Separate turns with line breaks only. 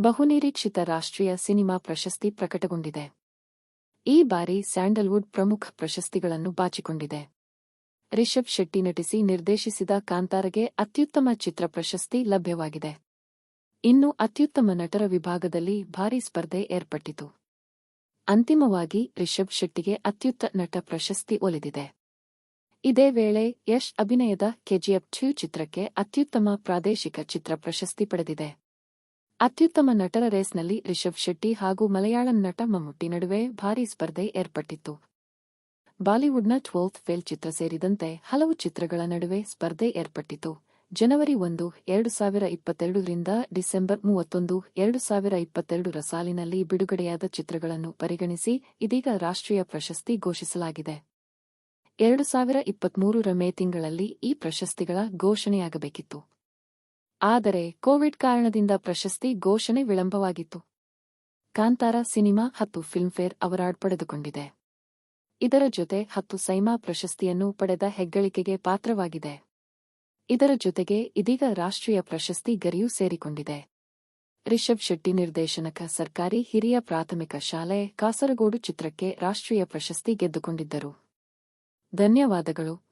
ಬಹುನಿರೀಕ್ಷಿತ ರಾಷ್ಟ್ರೀಯ ಸಿನಿಮಾ ಪ್ರಶಸ್ತಿ ಪ್ರಕಟಗೊಂಡಿದೆ. ಈ ಬಾರಿ ಸ್ಯಾಂಡಲ್ವುಡ್ ಪ್ರಮುಖ ಪ್ರಶಸ್ತಿಗಳನ್ನು ಬಾಚಿಕೊಂಡಿದೆ. ರಿಷಬ್ ಶೆಟ್ಟಿ ನಟಿಸಿ ನಿರ್ದೇಶಿಸಿದ ಕಾಂತಾರಗೆ ಅತ್ಯುತ್ತಮ ಚಿತ್ರ ಪ್ರಶಸ್ತಿ ಲಭ್ಯವಾಗಿದೆ. ಇನ್ನು ಅತ್ಯುತ್ತಮ ನಟರ ವಿಭಾಗದಲ್ಲಿ ಭಾರೀ ಸ್ಪರ್ಧೆ ಏರ್ಪಟ್ಟಿತು. ಅಂತಿಮವಾಗಿ ರಿಷಬ್ ಶೆಟ್ಟಿಗೆ ಅತ್ಯುತ್ತ ನಟ ಪ್ರಶಸ್ತಿ ಒಲಿದಿದೆ. ಇದೇ ವೇಳೆ ಯಶ್ ಅಭಿನಯದ ಕೆಜಿಎಫ್ ಟು ಚಿತ್ರಕ್ಕೆ ಅತ್ಯುತ್ತಮ ಪ್ರಾದೇಶಿಕ ಚಿತ್ರ ಪ್ರಶಸ್ತಿ ಪಡೆದಿದೆ. ಅತ್ಯುತ್ತಮ ನಟರ ರೇಸ್ನಲ್ಲಿ ರಿಷಬ್ ಶೆಟ್ಟಿ ಹಾಗೂ ಮಲಯಾಳಂ ನಟ ಮಮ್ಮುಟ್ಟಿ ನಡುವೆ ಭಾರೀ ಸ್ಪರ್ಧೆ ಏರ್ಪಟ್ಟಿತ್ತು. ಬಾಲಿವುಡ್ನ ಟ್ವೆಲ್ತ್ ಫೇಲ್ ಚಿತ್ರ ಸೇರಿದಂತೆ ಹಲವು ಚಿತ್ರಗಳ ನಡುವೆ ಸ್ಪರ್ಧೆ ಏರ್ಪಟ್ಟಿತು ಜನವರಿ ಒಂದು, ಎರಡು ಸಾವಿರ ಇಪ್ಪತ್ತೆರಡರಿಂದ ಡಿಸೆಂಬರ್ ಮೂವತ್ತೊಂದು, ಎರಡು ಸಾವಿರ ಇಪ್ಪತ್ತೆರಡರ ಸಾಲಿನಲ್ಲಿ ಬಿಡುಗಡೆಯಾದ ಚಿತ್ರಗಳನ್ನು ಪರಿಗಣಿಸಿ ಇದೀಗ ರಾಷ್ಟ್ರೀಯ ಪ್ರಶಸ್ತಿ ಘೋಷಿಸಲಾಗಿದೆ. ಎರಡು ಸಾವಿರ ಇಪ್ಪತ್ಮೂರರ ಮೇ ತಿಂಗಳಲ್ಲಿ ಈ ಪ್ರಶಸ್ತಿಗಳ ಘೋಷಣೆಯಾಗಬೇಕಿತ್ತು. ಆದರೆ ಕೋವಿಡ್ ಕಾರಣದಿಂದ ಪ್ರಶಸ್ತಿ ಘೋಷಣೆ ವಿಳಂಬವಾಗಿತ್ತು. ಕಾಂತಾರ ಸಿನಿಮಾ ಹತ್ತು ಫಿಲ್ಮ್ಫೇರ್ ಅವಾರ್ಡ್ ಪಡೆದುಕೊಂಡಿದೆ. ಇದರ ಜೊತೆ ಹತ್ತು ಸೈಮಾ ಪ್ರಶಸ್ತಿಯನ್ನು ಪಡೆದ ಹೆಗ್ಗಳಿಕೆಗೆ ಪಾತ್ರವಾಗಿದೆ. ಇದರ ಜೊತೆಗೆ ಇದೀಗ ರಾಷ್ಟ್ರೀಯ ಪ್ರಶಸ್ತಿ ಗರಿಯೂ ಸೇರಿಕೊಂಡಿದೆ. ರಿಷಬ್ ಶೆಟ್ಟಿ ನಿರ್ದೇಶನಕ ಸರ್ಕಾರಿ ಹಿರಿಯ ಪ್ರಾಥಮಿಕ ಶಾಲೆ ಕಾಸರಗೋಡು ಚಿತ್ರಕ್ಕೆ ರಾಷ್ಟ್ರೀಯ ಪ್ರಶಸ್ತಿ ಗೆದ್ದುಕೊಂಡಿದ್ದರು. ಧನ್ಯವಾದಗಳು.